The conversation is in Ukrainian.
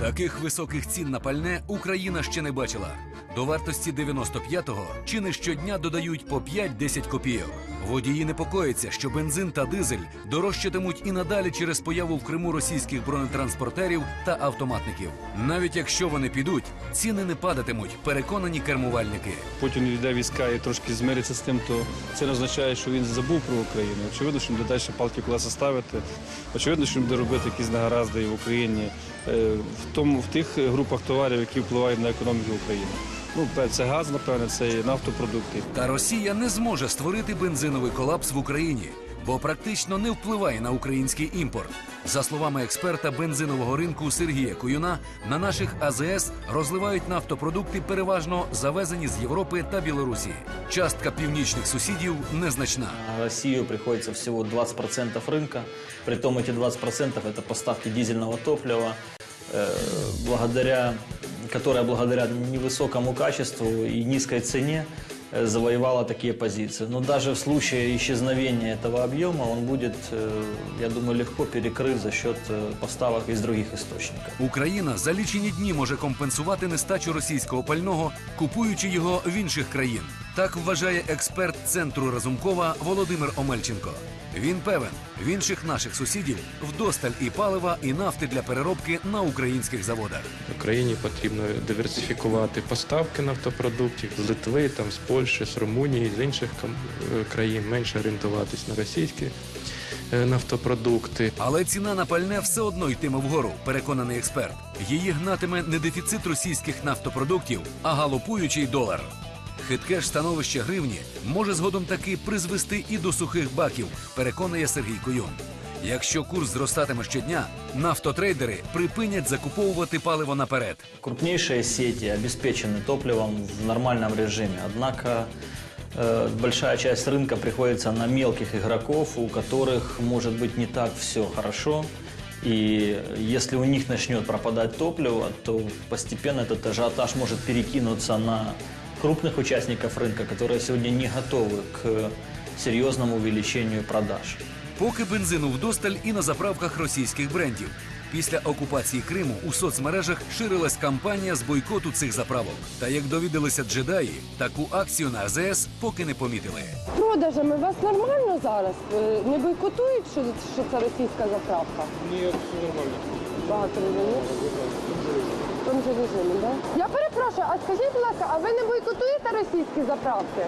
Таких високих цін на пальне Україна ще не бачила. До вартості 95-го чини щодня додають по 5-10 копійок. Водії непокоїться, що бензин та дизель дорожчатимуть і надалі через появу в Криму російських бронетранспортерів та автоматників. Навіть якщо вони підуть, ціни не падатимуть, переконані кермувальники. Путін йде війська і трошки змириться з тим, то це не означає, що він забув про Україну. Очевидно, що він буде далі палки колеса ставити. Очевидно, що він буде робити якісь негаразди в Україні е, в тому в тих групах товарів, які впливають на економіку України. Ну, пе- це газ, напевне, це і нафтопродукти. Та Росія не зможе створити бензиновий колапс в Україні, бо практично не впливає на український імпорт. За словами експерта бензинового ринку Сергія Куюна, на наших АЗС розливають нафтопродукти переважно завезені з Європи та Білорусі. Частка північних сусідів незначна. На Россию приходится всего 20% рынка. Притом эти 20% это поставки дизельного топлива, э, благодаря, которое благодаря невысокому качеству и низкой цене э, завоевала такие позиции. Но даже в случае исчезновения этого объема он будет, э, я думаю, легко перекрыт за счет э, поставок из других источников. Україна за лічені дні може компенсувати нестачу російського пального, купуючи його в інших країн. Так вважає експерт центру Разумкова Володимир Омельченко. Він певен, в інших наших сусідів вдосталь і палива, і нафти для переробки на українських заводах. Україні потрібно диверсифікувати поставки нафтопродуктів з Литви, там, з Польщі, з Румунії, з інших е, країн, менше орієнтуватись на російські е, нафтопродукти. Але ціна на пальне все одно йтиме вгору, переконаний експерт. Її гнатиме не дефіцит російських нафтопродуктів, а галопуючий долар. Хитке ж становище гривні може згодом таки призвести і до сухих баків, переконує Сергій Куйон. Якщо курс зростатиме щодня, нафтотрейдери припинять закуповувати паливо наперед. Крупнейшие сети обеспечены топливом в нормальном режиме, однако э, большая часть рынка приходится на мелких игроков, у которых может быть не так все хорошо. И если у них начнет пропадать топливо, то постепенно этот ажиотаж может перекинуться на крупных участников рынка, которые сегодня не готовы к серьезному увеличению продаж. Поки бензину вдосталь і на заправках російських брендів. Після окупації Криму у соцмережах ширилась кампанія з бойкоту цих заправок. Та як довідалися джедаї, таку акцію на АЗС поки не помітили. продажами у вас нормально зараз? Е, Не бойкотують, що, що це російська заправка? Ні, все нормально. Багато людей. Там же режимі, так? Я перепрошую, а скажіть, будь ласка, а ви не бойкотуєте російські заправки?